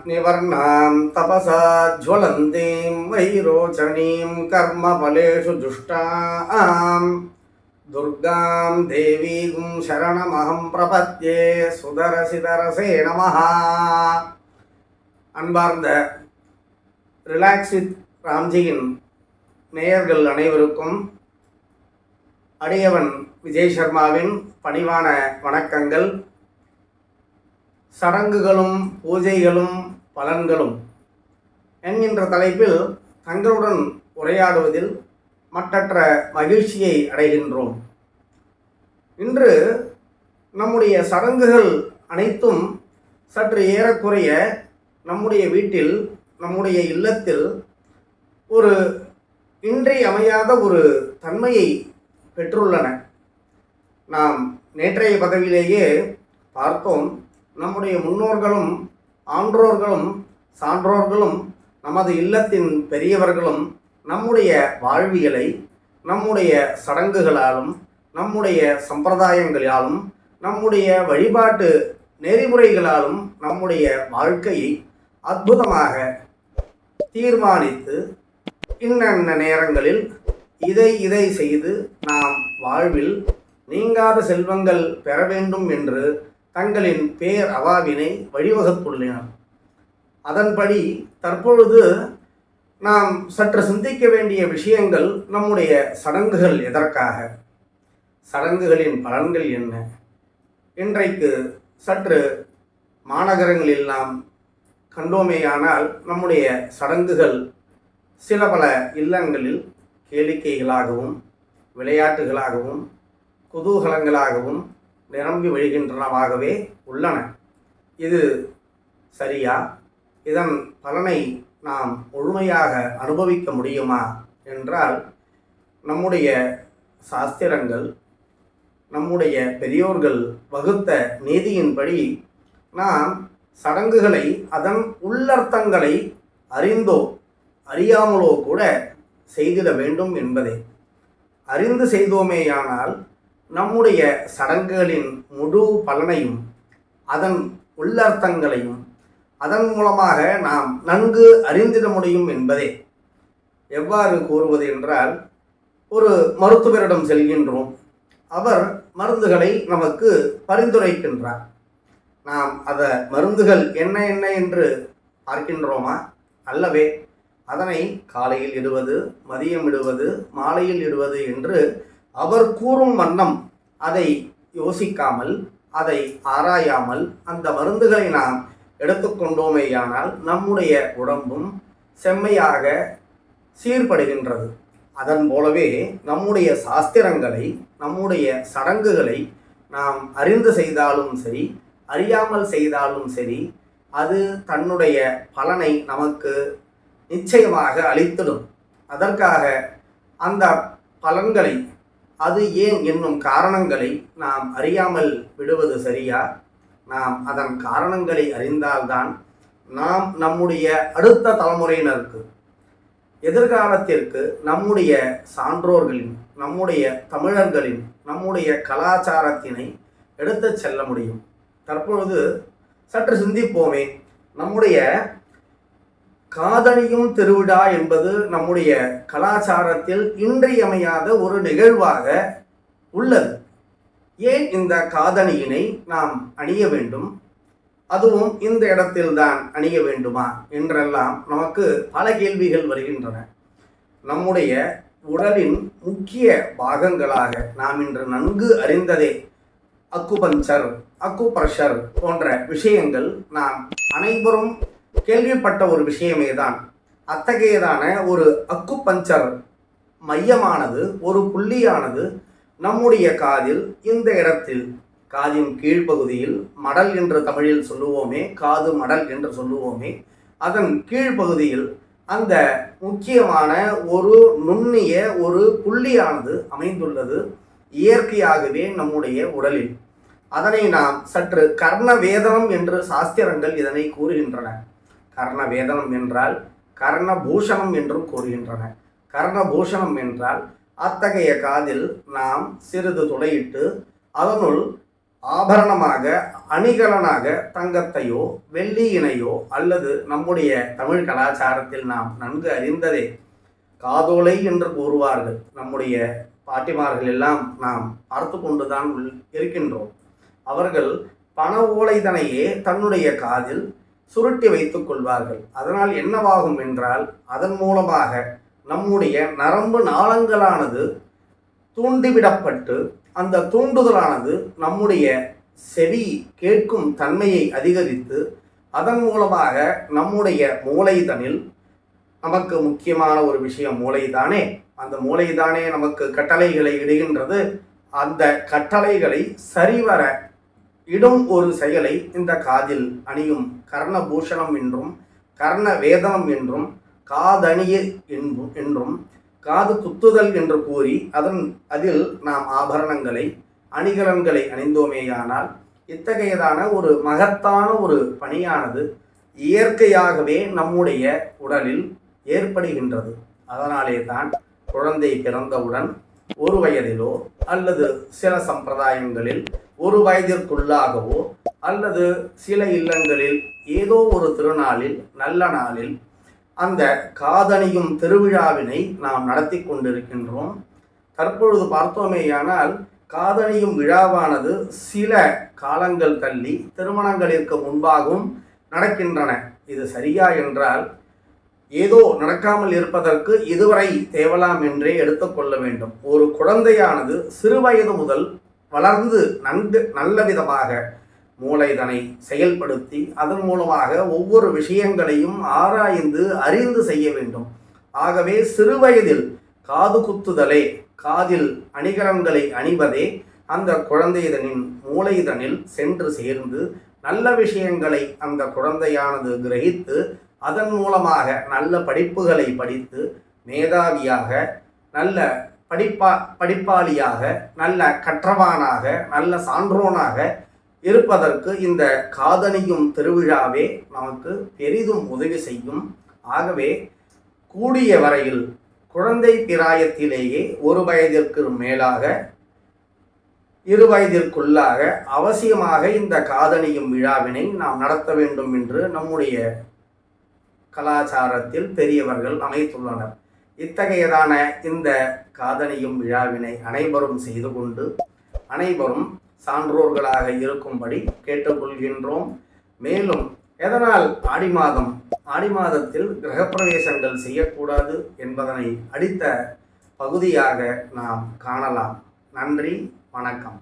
अग्निवर्णां तपसा ज्वलन्तीं वैरोचनीं कर्मफलेषु दुष्टाम् दुर्गां देवीं शरणमहं प्रपद्ये சுதரசிதரசே நமः அன்பார்ந்த ரிலாக்ஸ் வித் ராம்ஜியின் நேயர்கள் அனைவருக்கும் அடியவன் விஜய் சர்மாவின் பணிவான வணக்கங்கள் சடங்குகளும் பூஜைகளும் பலன்களும். என்கின்ற தலைப்பில் தங்களுடன் உரையாடுவதில் மற்றற்ற மகிழ்ச்சியை அடைகின்றோம். இன்று நம்முடைய சடங்குகள் அனைத்தும் சற்று ஏறக்குறைய நம்முடைய வீட்டில் நம்முடைய இல்லத்தில் ஒரு இன்றியமையாத ஒரு தன்மையை பெற்றுள்ளன. நாம் நேற்றைய பதவியிலேயே பார்த்தோம் நம்முடைய முன்னோர்களும் ஆன்றோர்களும் சான்றோர்களும் நமது இல்லத்தின் பெரியவர்களும் நம்முடைய வாழ்வியலை நம்முடைய சடங்குகளாலும் நம்முடைய சம்பிரதாயங்களாலும் நம்முடைய வழிபாட்டு நெறிமுறைகளாலும் நம்முடைய வாழ்க்கையை அற்புதமாக தீர்மானித்து இன்னென்ன நேரங்களில் இதை இதை செய்து நாம் வாழ்வில் நீங்காத செல்வங்கள் பெற வேண்டும் என்று தங்களின் பேர் அவாவினை வழிவகுத்துள்ளனர் அதன்படி தற்பொழுது நாம் சற்று சிந்திக்க வேண்டிய விஷயங்கள் நம்முடைய சடங்குகள் எதற்காக? சடங்குகளின் பலன்கள் என்ன? இன்றைக்கு சற்று மாநகரங்களில் நாம் கண்டோமேயானால் நம்முடைய சடங்குகள் சில பல இல்லங்களில் கேளிக்கைகளாகவும் விளையாட்டுகளாகவும் குதூகலங்களாகவும் நிரம்பி வழிகின்றனவாகவே உள்ளன. இது சரியா? இதன் பலனை நாம் முழுமையாக அனுபவிக்க முடியுமா? என்றால் நம்முடைய சாஸ்திரங்கள் நம்முடைய பெரியோர்கள் வகுத்த நீதியின்படி நாம் சடங்குகளை அதன் உள்ளர்த்தங்களை அறிந்தோ அறியாமலோ கூட செய்திட வேண்டும் என்பதே. அறிந்து செய்தோமேயானால் நம்முடைய சடங்குகளின் முழு பலனையும் அதன் உள்ளர்த்தங்களையும் அதன் மூலமாக நாம் நன்கு அறிந்திட முடியும் என்பதே. எவ்வாறு கூறுவது என்றால் ஒரு மருத்துவரிடம் செல்கின்றோம். அவர் மருந்துகளை நமக்கு பரிந்துரைக்கின்றார். நாம் அதை மருந்துகள் என்ன என்ன என்று பார்க்கின்றோமா? அல்லவே அதனை காலையில் இடுவது மதியம் இடுவது மாலையில் இடுவது என்று அவர் கூறும் வண்ணம் அதை யோசிக்காமல் அதை ஆராயாமல் அந்த மருந்துகளை நாம் எடுத்துக்கொண்டோமேயானால் நம்முடைய உடம்பும் செம்மையாக சீர்படுகின்றது. அதன் போலவே நம்முடைய சாஸ்திரங்களை நம்முடைய சடங்குகளை நாம் அறிந்து செய்தாலும் சரி அறியாமல் செய்தாலும் சரி அது தன்னுடைய பலனை நமக்கு நிச்சயமாக அளித்திடும். அதற்காக அந்த பலன்களை அது ஏன் என்னும் காரணங்களை நாம் அறியாமல் விடுவது சரியா? நாம் அதன் காரணங்களை அறிந்தால்தான் நாம் நம்முடைய அடுத்த தலைமுறையினருக்கு எதிர்காலத்திற்கு நம்முடைய சான்றோர்களின் நம்முடைய தமிழர்களின் நம்முடைய கலாச்சாரத்தினை எடுத்துச் செல்ல முடியும். தற்பொழுது சற்று சிந்திப்போமே நம்முடைய காதலியும் திருவிழா என்பது நம்முடைய கலாச்சாரத்தில் இன்றியமையாத ஒரு நிகழ்வாக உள்ளது. ஏன் இந்த காதணியினை நாம் அணிய வேண்டும்? அதுவும் இந்த இடத்தில்தான் அணிய வேண்டுமா? என்றெல்லாம் நமக்கு பல கேள்விகள் வருகின்றன. நம்முடைய உடலின் முக்கிய பாகங்களாக நாம் இன்று நன்கு அறிந்ததே அக்குபஞ்சர் அக்குப்ரெஷர் போன்ற விஷயங்கள் நாம் அனைவரும் கேள்விப்பட்ட ஒரு விஷயமே தான். அத்தகையதான ஒரு அக்கு பஞ்சர் மையமானது ஒரு புள்ளியானது நம்முடைய காதில் இந்த இடத்தில். காதின் கீழ்ப்பகுதியில் மடல் என்று தமிழில் சொல்லுவோமே காது மடல் என்று சொல்லுவோமே. அதன் கீழ்ப்பகுதியில் அந்த முக்கியமான ஒரு நுண்ணிய ஒரு புள்ளியானது அமைந்துள்ளது இயற்கையாகவே நம்முடைய உடலில். அதனை நாம் சற்று கர்ண வேதனம் என்று சாஸ்திரங்கள் இதனை கூறுகின்றன. கர்ண வேதனம் என்றால் கர்ணபூஷணம் என்றும் கூறுகின்றன. கர்ணபூஷணம் என்றால் அத்தகைய காதில் நாம் சிறிது துளையிட்டு அதனுள் ஆபரணமாக அணிகலனாக தங்கத்தையோ வெள்ளியினையோ அல்லது நம்முடைய தமிழ் கலாச்சாரத்தில் நாம் நன்கு அறிந்ததே. காதோலை என்று கூறுவார்கள். நம்முடைய பாட்டிமார்கள் எல்லாம் நாம் பார்த்து கொண்டுதான் உள்- இருக்கின்றோம். அவர்கள் பண ஓலைதனையே தன்னுடைய காதில் சுருட்டி வைத்துக் கொள்வார்கள். அதனால் என்னவாகும் என்றால் அதன் மூலமாக நம்முடைய நரம்பு நாளங்களானது தூண்டிவிடப்பட்டு அந்த தூண்டுதலானது நம்முடைய செவி கேட்கும் தன்மையை அதிகரித்து அதன் மூலமாக நம்முடைய மூளைதனில் நமக்கு முக்கியமான ஒரு விஷயம் மூளைதானே. அந்த மூளைதானே நமக்கு கட்டளைகளை இடுகின்றது. அந்த கட்டளைகளை சரிவர இடும் ஒரு செயலை இந்த காதில் அணியும் கர்ணபூஷணம் என்றும் கர்ண வேதனம் என்றும் காதணிய என்பும் என்றும் காது குத்துதல் என்று கூறி அதன் அதில் நாம் ஆபரணங்களை அணிகலன்களை அணிந்தோமேயானால் இத்தகையதான ஒரு மகத்தான ஒரு பணியானது இயற்கையாகவே நம்முடைய உடலில் ஏற்படுகின்றது. அதனாலே தான் குழந்தை பிறந்தவுடன் ஒரு வயதிலோ அல்லது சில சம்பிரதாயங்களில் ஒரு வயதிற்குள்ளாகவோ அல்லது சில இல்லங்களில் ஏதோ ஒரு திருநாளில் நல்ல நாளில் அந்த காதணியும் திருவிழாவினை நாம் நடத்தி கொண்டிருக்கின்றோம். தற்பொழுது பார்த்தோமேயானால் காதணியும் விழாவானது சில காலங்கள் தள்ளி திருமணங்களிற்கு முன்பாகவும் நடக்கின்றன. இது சரியா என்றால் ஏதோ நடக்காமல் இருப்பதற்கு இதுவரை தேவலாம் என்றே எடுத்துக்கொள்ள வேண்டும். ஒரு குழந்தையானது சிறுவயது முதல் வளர்ந்து நன்கு நல்ல விதமாக மூளைதனை செயல்படுத்தி அதன் மூலமாக ஒவ்வொரு விஷயங்களையும் ஆராய்ந்து அறிந்து செய்ய வேண்டும். ஆகவே சிறுவயதில் காது குத்துதலே காதில் அணிகலன்களை அணிவதே அந்த குழந்தைதனின் மூளைதனில் சென்று சேர்ந்து நல்ல விஷயங்களை அந்த குழந்தையானது கிரகித்து அதன் மூலமாக நல்ல படிப்புகளை படித்து மேதாவியாக நல்ல படிப்பா படிப்பாளியாக நல்ல கற்றவானாக நல்ல சான்றோனாக இருப்பதற்கு இந்த காதணியும் திருவிழாவே நமக்கு பெரிதும் உதவி செய்யும். ஆகவே கூடிய வரையில் குழந்தை பிராயத்திலேயே ஒரு வயதிற்கு மேலாக இரு வயதிற்குள்ளாக அவசியமாக இந்த காதணியும் விழாவினை நாம் நடத்த வேண்டும் என்று நம்முடைய கலாச்சாரத்தில் பெரியவர்கள் அமைத்துள்ளனர். இத்தகையதான இந்த காதலியும் விழாவினை அனைவரும் செய்து கொண்டு அனைவரும் சான்றோர்களாக இருக்கும்படி கேட்டுக்கொள்கின்றோம். மேலும் எதனால் ஆடி மாதம்? ஆடி மாதத்தில் கிரகப்பிரவேசங்கள் செய்யக்கூடாது என்பதனை அடித்த பகுதியாக நாம் காணலாம். நன்றி வணக்கம்.